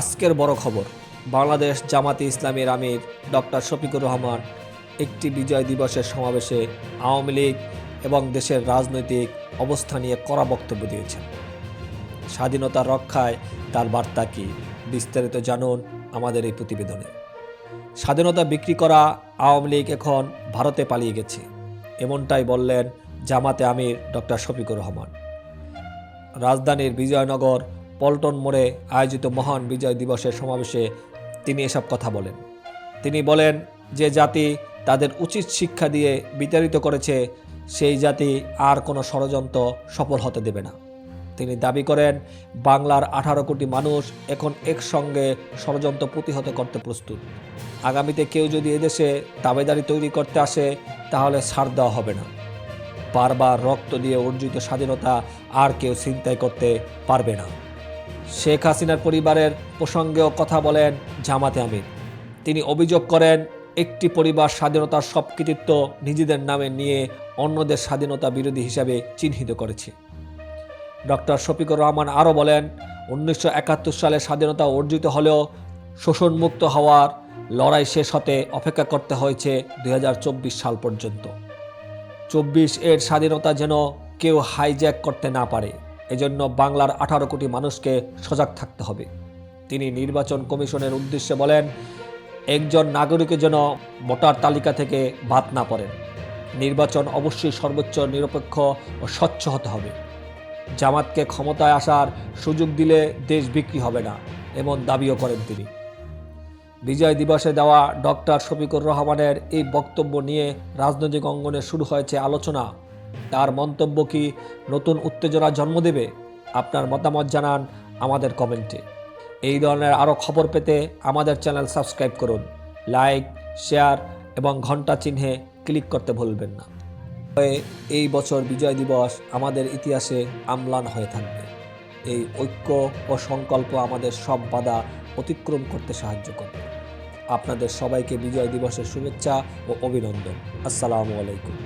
আজকের বড় খবর, বাংলাদেশ জামাতে ইসলামের আমির ডক্টর শফিকুর রহমান একটি বিজয় দিবসের সমাবেশে আওয়ামী লীগ এবং দেশের রাজনৈতিক অবস্থা নিয়ে কড়া বক্তব্য দিয়েছেন। স্বাধীনতা রক্ষায় তার বার্তা কী? বিস্তারিত জানুন আমাদের এই প্রতিবেদনে। স্বাধীনতা বিক্রি করা আওয়ামী লীগ এখন ভারতে পালিয়ে গেছে, এমনটাই বললেন জামাতে আমির ডক্টর শফিকুর রহমান। রাজধানীর বিজয়নগর পল্টন মোড়ে আয়োজিত মহান বিজয় দিবসের সমাবেশে তিনি এসব কথা বলেন। তিনি বলেন যে জাতি তাদের উচিত শিক্ষা দিয়ে বিতাড়িত করেছে, সেই জাতি আর কোনো ষড়যন্ত্র সফল হতে দেবে না। তিনি দাবি করেন, বাংলার আঠারো কোটি মানুষ এখন একসঙ্গে ষড়যন্ত্র প্রতিহত করতে প্রস্তুত। আগামীতে কেউ যদি এদেশে দাবেদারি তৈরি করতে আসে, তাহলে ছাড় দেওয়া হবে না। বারবার রক্ত দিয়ে অর্জিত স্বাধীনতা আর কেউ ছিনতাই করতে পারবে না। শেখ হাসিনার পরিবারের প্রসঙ্গেও কথা বলেন জামাতে আমির। তিনি অভিযোগ করেন, একটি পরিবার স্বাধীনতার সব কৃতিত্ব নিজেদের নামে নিয়ে অন্যদের স্বাধীনতা বিরোধী হিসাবে চিহ্নিত করেছে। ডক্টর শফিকুর রহমান আরও বলেন, উনিশশো একাত্তর সালে স্বাধীনতা অর্জিত হলেও শোষণমুক্ত হওয়ার লড়াই শেষ হতে অপেক্ষা করতে হয়েছে দু হাজার চব্বিশ সাল পর্যন্ত। চব্বিশ এর স্বাধীনতা যেন কেউ হাইজ্যাক করতে না পারে। এজন্য বাংলার আঠারো কোটি মানুষকে সজাগ থাকতে হবে। তিনি নির্বাচন কমিশনের উদ্দেশ্যে বলেন, একজন নাগরিকের যেন ভোটার তালিকা থেকে বাদ না পড়েন। নির্বাচন অবশ্যই সর্বোচ্চ নিরপেক্ষ ও স্বচ্ছ হতে হবে। জামাতকে ক্ষমতায় আসার সুযোগ দিলে দেশ বিক্রি হবে না, এমন দাবিও করেন তিনি। বিজয় দিবসে দেওয়া ডক্টর শফিকুর রহমানের এই বক্তব্য নিয়ে রাজনৈতিক অঙ্গনে শুরু হয়েছে আলোচনা। তার মন্তব্য কি নতুন উত্তেজনা জন্ম দেবে? আপনার মতামত জানান আমাদের কমেন্টে। এই ধরনের আরও খবর পেতে আমাদের চ্যানেল সাবস্ক্রাইব করুন, লাইক, শেয়ার এবং ঘণ্টা চিহ্নে ক্লিক করতে ভুলবেন না। এই বছর বিজয় দিবস আমাদের ইতিহাসে আমলান হয়ে থাকবে। এই ঐক্য ও সংকল্প আমাদের সব বাধা অতিক্রম করতে সাহায্য করবে। আপনাদের সবাইকে বিজয় দিবসের শুভেচ্ছা ও অভিনন্দন। আসসালামু আলাইকুম।